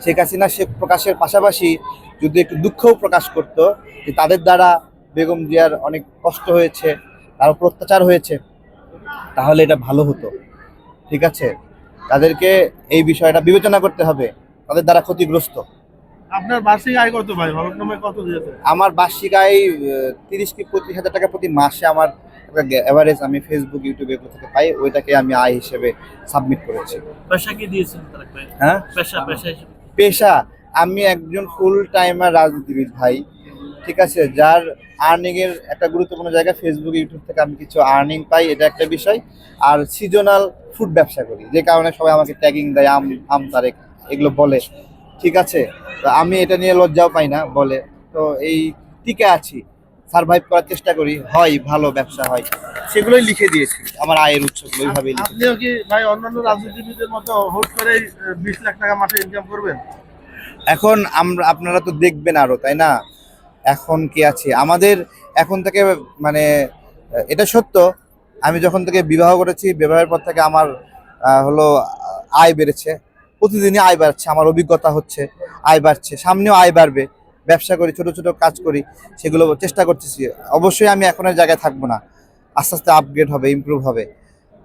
শেখ হাসিনা শেখ প্রকাশের পাশাপাশি যদি একটু দুঃখও প্রকাশ করতো যে তাদের দ্বারা বেগম জিয়ার অনেক কষ্ট হয়েছে তার উপর অত্যাচার হয়েছে তাহলে এটা ভালো হতো। ঠিক আছে? তাদেরকে এই বিষয়টা বিবেচনা করতে হবে। তাদের দ্বারা ক্ষতিগ্রস্ত। আপনার বার্ষিক আয় কত ভাই? কত দিয়েছে আমার বার্ষিক আয় তিরিশ কি পঁচিশ হাজার টাকা প্রতি মাসে আমার অ্যাভারেজ আমি ফেসবুক ইউটিউবে এগুলো থেকে পাই ওইটাকে আমি আয় হিসেবে সাবমিট করেছি। পেশা কি দিয়েছেন হ্যাঁ? পেশা পেশা হিসেবে পেশা, আমি একজন ফুল টাইমার রাজনীতিবিদ ভাই, ঠিক আছে? যার আর্নিং এর একটা গুরুত্বপূর্ণ জায়গা ফেসবুক ইউটিউব থেকে আমি কিছু আর্নিং পাই, এটা একটা বিষয়। আর সিজনাল ফুড ব্যবসা করি, যে কারণে সবাই আমাকে ট্যাগিং দেয়, আম আম তারেক এগুলো বলে, ঠিক আছে? তো আমি এটা নিয়ে লজ্জাও পাই না, বলে। তো এই টিকে আছি সার্ভাইভ করার চেষ্টা করি, হয় ভালো ব্যবসা হয়। সেগুলোই লিখে দিয়েছি। আমার আয়ের উৎসগুলো ওইভাবেই লিখে আপনিও কি ভাই অন্যান্য রাজনীতিবিদদের মতো হুট করে বিশ লাখ টাকা মাসে ইনকাম করবেন? এখন আমরা আপনারা তো দেখবেন আরও তাই না? এখন কি আছে? আমাদের এখন থেকে মানে এটা সত্য আমি যখন থেকে বিবাহ করেছি বিবাহের পর থেকে আমার হলো আয় বেড়েছে। প্রতিদিনই আয় বাড়ছে আমার অভিজ্ঞতা হচ্ছে আয় বাড়ছে সামনেও আয় বাড়বে। ব্যবসা করি ছোট ছোট কাজ করি সেগুলো চেষ্টা করতেছি। অবশ্যই আমি এখনের জায়গায় থাকব না। আস্তে আস্তে আপগ্রেড হবে ইমপ্রুভ হবে।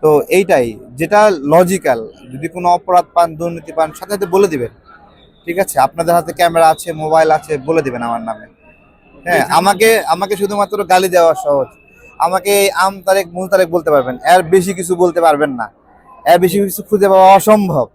তো এইটাই যেটা লজিক্যাল যদি কোনো অপরাধ পান দুর্নীতি পান সাথে সাথে বলে দিবেন। ঠিক আছে? আপনাদের হাতে ক্যামেরা আছে মোবাইল আছে বলে দিবেন আমার নামে। হ্যাঁ আমাকে আমাকে শুধুমাত্র গালি দেওয়া সহজ। আমাকে এই আম তারেক মুল তারেক বলতে পারবেন। এর বেশি কিছু বলতে পারবেন না। এর বেশি কিছু খুঁজে পাওয়া অসম্ভব।